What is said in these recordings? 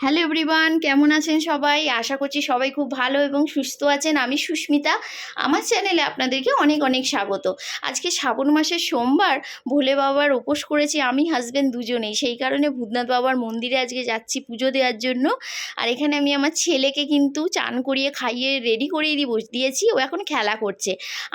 Hello everyone কেমন আছেন সবাই? আশা করছি সবাই খুব ভালো এবং সুস্থ আছেন। আমি সুস্মিতা। আমার চ্যানেলে আপনাদেরকে অনেক অনেক স্বাগত। আজকে শ্রাবণ মাসের সোমবার, ভোলে বাবার উপোস করেছি আমি হাজব্যান্ড দুজনেই। সেই কারণে ভূতনাথ বাবার মন্দিরে আজকে যাচ্ছি পুজো দেওয়ার জন্য। আর এখানে আমি আমার ছেলেকে কিন্তু চান করিয়ে, খাইয়ে রেডি করিয়ে দিব, দিয়েছি। ও এখন খেলা করছে।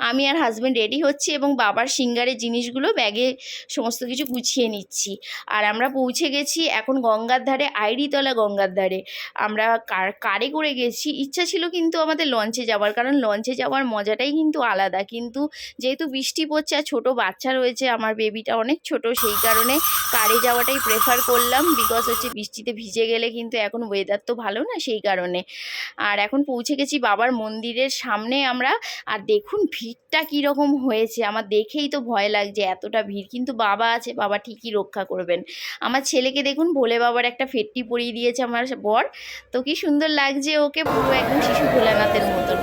আমি আর হাজব্যান্ড রেডি হচ্ছি এবং বাবার সিঙ্গারের জিনিসগুলো ব্যাগে সমস্ত কিছু গুছিয়ে নিচ্ছি। আর আমরা পৌঁছে গেছি এখন গঙ্গার ধারে আইরিতলা গঙ্গার ধারে। আমরা কার, কারে করে গেছি? ইচ্ছা ছিল কিন্তু আমাদের লঞ্চে যাওয়ার, কারণ লঞ্চে যাওয়ার মজাটাই কিন্তু আলাদা। কিন্তু যেহেতু বৃষ্টি পড়ছে আর ছোটো বাচ্চা রয়েছে, আমার বেবিটা অনেক ছোট, সেই কারণে কারে যাওয়াটাই প্রেফার করলাম। বিকজ হচ্ছে বৃষ্টিতে ভিজে গেলে কিন্তু এখন ওয়েদার তো ভালো না সেই কারণে। আর এখন পৌঁছে গেছি বাবার মন্দিরের সামনে আমরা। আর দেখুন ভিড়টা কীরকম হয়েছে। আমার দেখেই তো ভয় লাগছে, এতটা ভিড়। কিন্তু বাবা আছে, বাবা ঠিকই রক্ষা করবেন। আমার ছেলেকে দেখুন, ভোলে বাবার একটা ফেটটি পরিয়ে দিয়েছে। আমার বর। তো কি সুন্দর লাগছে ওকে পুরো একদম শিশু ভোলানাথের মতন।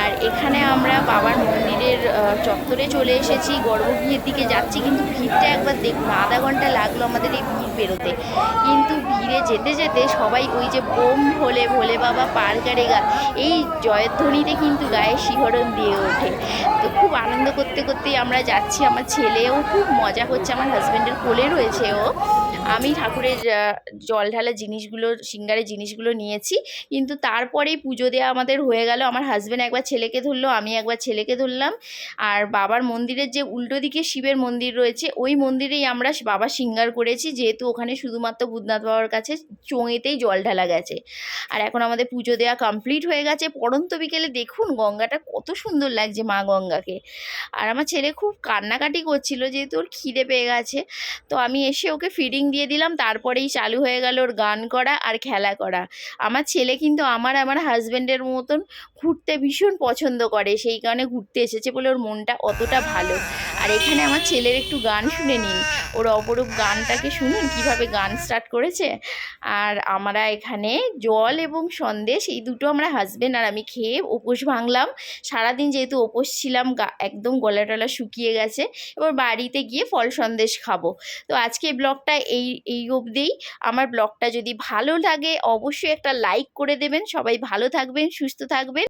আর এখানে আমরা বাবার মন্দিরের চত্বরে চলে এসেছি। গর্ভগৃহের দিকে যাচ্ছি, কিন্তু ভিড়টা একবার দেখুন আধা ঘণ্টা লাগল আমাদের এই ভিড় বেরোতে। কিন্তু ভিড়ে যেতে যেতে সবাই ওই যে বোম ভোলে ভোলে বাবা পার গাড়ে এই জয়ধ্বনিতে কিন্তু গায়ে শিহরণ দিয়ে ওঠে। তো খুব আনন্দ করতে, করতেই আমরা যাচ্ছি। আমার ছেলেও খুব মজা করছে, আমার হাজব্যান্ডের কোলে রয়েছে ও। আমি ঠাকুরের জল ঢালা জিনিসগুলো, সিঙ্গারের জিনিসগুলো নিয়েছি। কিন্তু তারপরেই পুজো দেওয়া আমাদের হয়ে গেল। আমার হাজব্যান্ড একবার ছেলেকে ধরলো, আমি একবার ছেলেকে ধরলাম। আর বাবার মন্দিরের যে উল্টো দিকে শিবের মন্দির রয়েছে, ওই মন্দিরেই আমরা বাবা সিঙ্গার করেছি। যেহেতু ওখানে শুধুমাত্র বুধনাথ বাবার কাছে চোঙেতেই জল ঢালা গেছে। আর এখন আমাদের পুজো দেওয়া কমপ্লিট হয়ে গেছে। পড়ন্ত বিকেলে দেখুন গঙ্গাটা কত সুন্দর লাগছে মা গঙ্গাকে। আর আমার ছেলে খুব কান্নাকাটি করছিল, যেহেতু ওর খিদে পেয়ে গেছে। তো আমি এসে ওকে ফিডিং দিয়ে দিলাম, তারপরেই চালু হয়ে গেল ওর গান করা আর খেলা করা। আমার ছেলে কিন্তু আমার আমার হাজব্যান্ডের মতন ঘুরতে ভীষণ পছন্দ করে, সেই কারণে ঘুরতে এসেছে বলে ওর মনটা অতটা ভালো। আর এখানে আমার ছেলের একটু গান শুনে নিন। ওর অপরূপ গানটাকে শুনুন, কীভাবে গান স্টার্ট করেছে। আর আমরা এখানে জল এবং সন্দেশ, এই দুটো আমরা হাজব্যান্ড আর আমি খেয়ে উপোস ভাঙলাম। সারাদিন যেহেতু উপোস ছিলাম একদম গলা টলা শুকিয়ে গেছে, এবার বাড়িতে গিয়ে ফল সন্দেশ খাব। তো আজকে ব্লগটা এই এই অবধিই আমার ব্লগটা যদি ভালো লাগে, অবশ্যই একটা লাইক করে দেবেন। সবাই ভালো থাকবেন, সুস্থ থাকবেন।